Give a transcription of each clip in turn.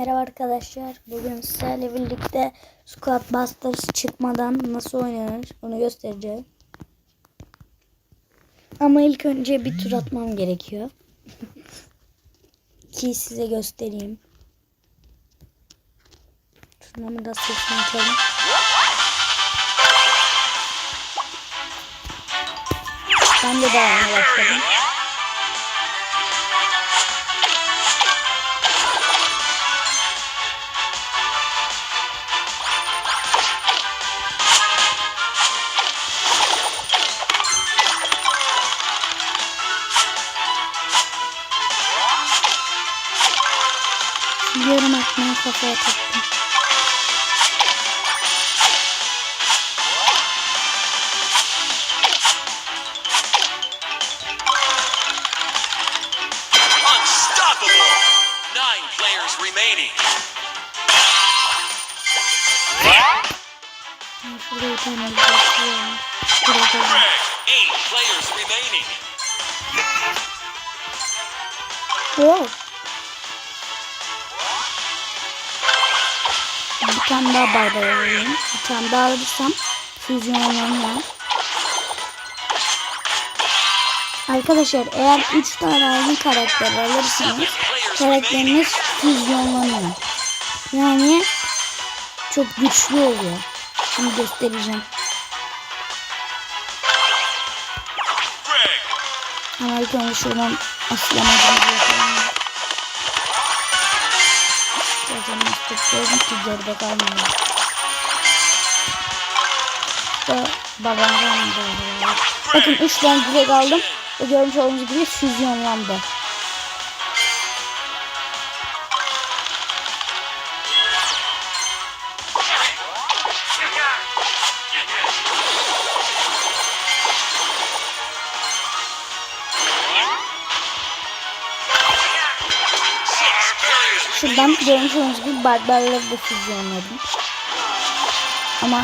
Merhaba arkadaşlar. Bugün sizlerle birlikte Squad Busters çıkmadan nasıl oynanır onu göstereceğim. Ama ilk önce bir tur atmam gerekiyor. Ki size göstereyim. Turnamı da sesini. Ben de daha başladım. kafaya taktım. Burada bir Eight players remaining. Whoa. Tane daha barbar alayım. Bir tane daha alırsam füzyonlanıyor. Arkadaşlar eğer 3 tane aynı karakter alırsanız karakteriniz füzyonlanıyor. Yani çok güçlü oluyor. Şimdi göstereceğim. Ama ilk önce şuradan aslamacımızı mastiklerim ki geride kalmıyor. Babamdan da Bakın 3 tane direkt aldım. Ve görmüş olduğunuz gibi füzyonlandı. Şuradan görmüş olduğunuz gibi barbarları da füzyonladım. Ama.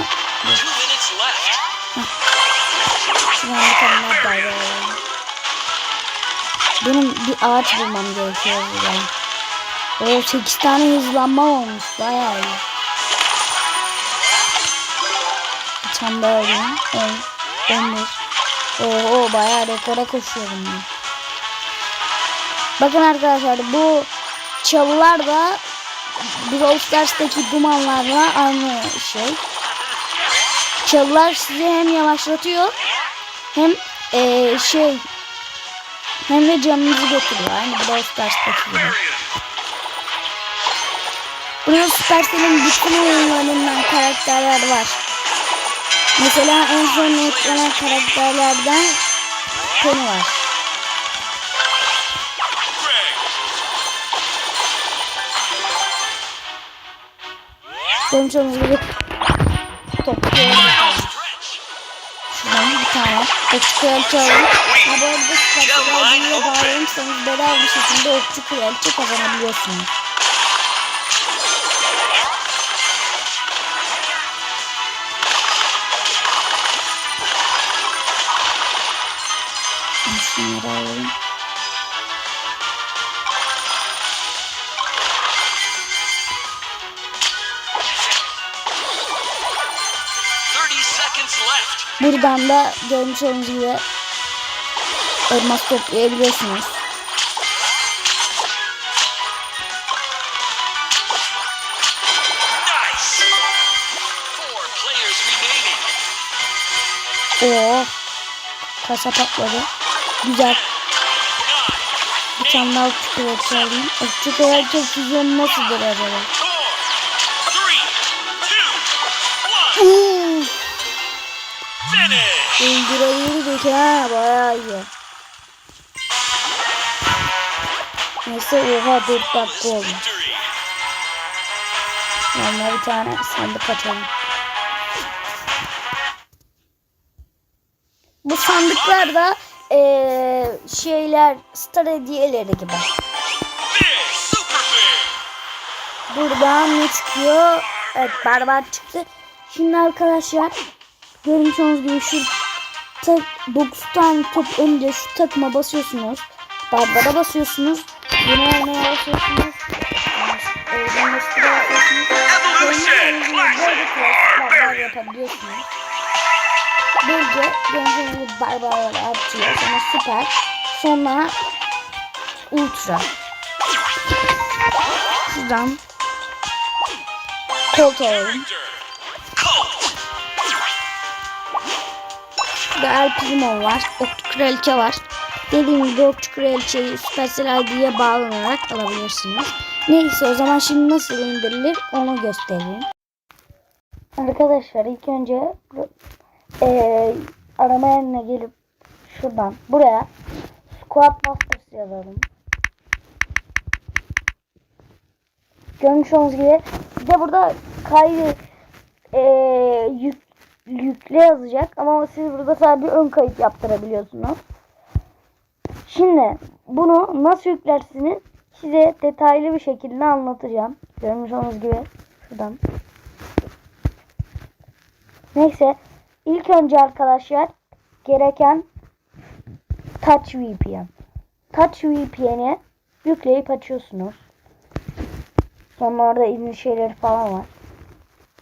Benim bir ağaç bulmam gerekiyor buradan. O 8 tane hızlanma olmuş. Bayağı iyi. Bir tane daha alayım. 10, 11. Oo bayağı rekora koşuyorum ben. Bakın arkadaşlar bu çalılar da Brawl Stars'taki dumanlarla aynı şey. Çalılar sizi hem yavaşlatıyor hem eee, şey hem de canınızı götürüyor. Aynı Brawl Stars'taki gibi. Brawl Stars'ın bütün oyunlarından karakterler var. Mesela en son eklenen karakterlerden Penny var. Görmüş olduğunuz gibi stretch. Şuradan bir tane okçu kraliçe alalım. Ha bu arada Spotify'ı bağlanırsanız bedava bir şekilde okçu kraliçe kazanabiliyorsunuz. Şunları alalım. Buradan da görmüş olduğunuz gibi elmas toplayabiliyorsunuz. Oo. Kasa patladı. Güzel. Bir tane daha okçu kraliçe alayım. Okçu kraliçe füzyonu nasıldır acaba? Uuu. Finish. İndirebilirdik ha bayağı iyi. Neyse oha 4 dakika oldu. Yanına bir tane sandık açalım. Bu sandıklarda eee şeyler star hediyeleri gibi. Buradan ne çıkıyor? Evet barbar çıktı. Şimdi arkadaşlar görmüş olduğunuz gibi şu tak, bokstan top önce şu takıma basıyorsunuz. Barbara basıyorsunuz. Yine oynaya basıyorsunuz. Oradan bastıra böyle barbar. Böylece kendinizi barbarlara atıyor. Sonra süper. Sonra ultra. Şuradan koltuğa alalım. Burada El Primo var. Okçu Kraliçe var. Dediğim gibi Okçu Kraliçeyi Supercell ID'ye bağlanarak alabilirsiniz. Neyse o zaman şimdi nasıl indirilir onu göstereyim. Arkadaşlar ilk önce eee arama yerine gelip şuradan buraya Squad Masters yazalım. Görmüş olduğunuz gibi bir de burada kaydı eee yük, yükle yazacak ama siz burada sadece ön kayıt yaptırabiliyorsunuz. Şimdi bunu nasıl yüklersiniz size detaylı bir şekilde anlatacağım. Görmüş olduğunuz gibi şuradan. Neyse ilk önce arkadaşlar gereken Touch VPN. Touch VPN'i yükleyip açıyorsunuz. Sonra orada izin şeyleri falan var.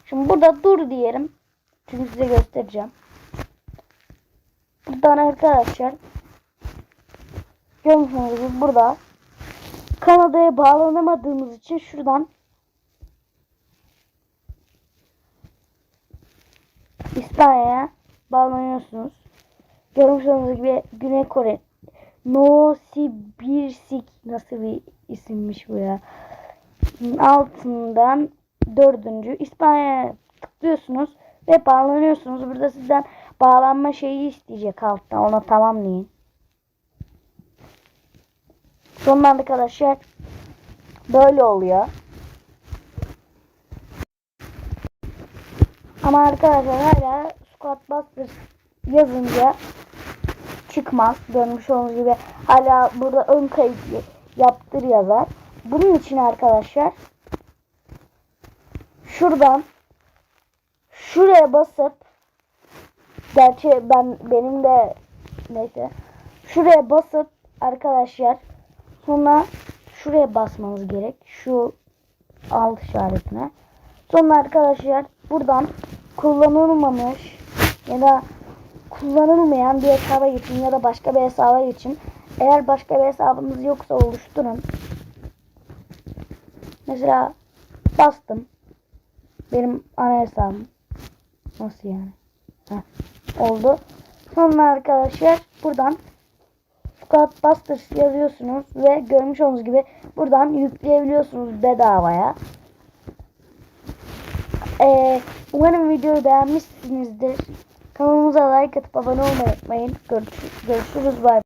Şimdi burada dur diyelim. Çünkü size göstereceğim. Buradan arkadaşlar görmüşsünüz gibi burada Kanada'ya bağlanamadığımız için şuradan İspanya'ya bağlanıyorsunuz. Görmüş olduğunuz gibi Güney Kore Novosibirsk nasıl bir isimmiş bu ya. Altından dördüncü İspanya'ya tıklıyorsunuz ve bağlanıyorsunuz. Burada sizden bağlanma şeyi isteyecek altta. Ona tamamlayın. Sonra arkadaşlar böyle oluyor. Ama arkadaşlar hala Squad Busters yazınca çıkmaz. Görmüş olduğunuz gibi hala burada ön kayıt yaptır yazar. Bunun için arkadaşlar şuradan şuraya basıp gerçi ben benim de neyse şuraya basıp arkadaşlar sonra şuraya basmanız gerek. Şu alt işaretine. Sonra arkadaşlar buradan kullanılmamış ya da kullanılmayan bir hesaba geçin ya da başka bir hesaba geçin. Eğer başka bir hesabınız yoksa oluşturun. Mesela bastım. Benim ana hesabım. Nasıl yani? Heh, oldu. Sonra arkadaşlar buradan Squad Busters yazıyorsunuz ve görmüş olduğunuz gibi buradan yükleyebiliyorsunuz bedavaya. Ee, umarım videoyu beğenmişsinizdir. Kanalımıza like atıp abone olmayı unutmayın. Görüş- Görüşürüz. Bye.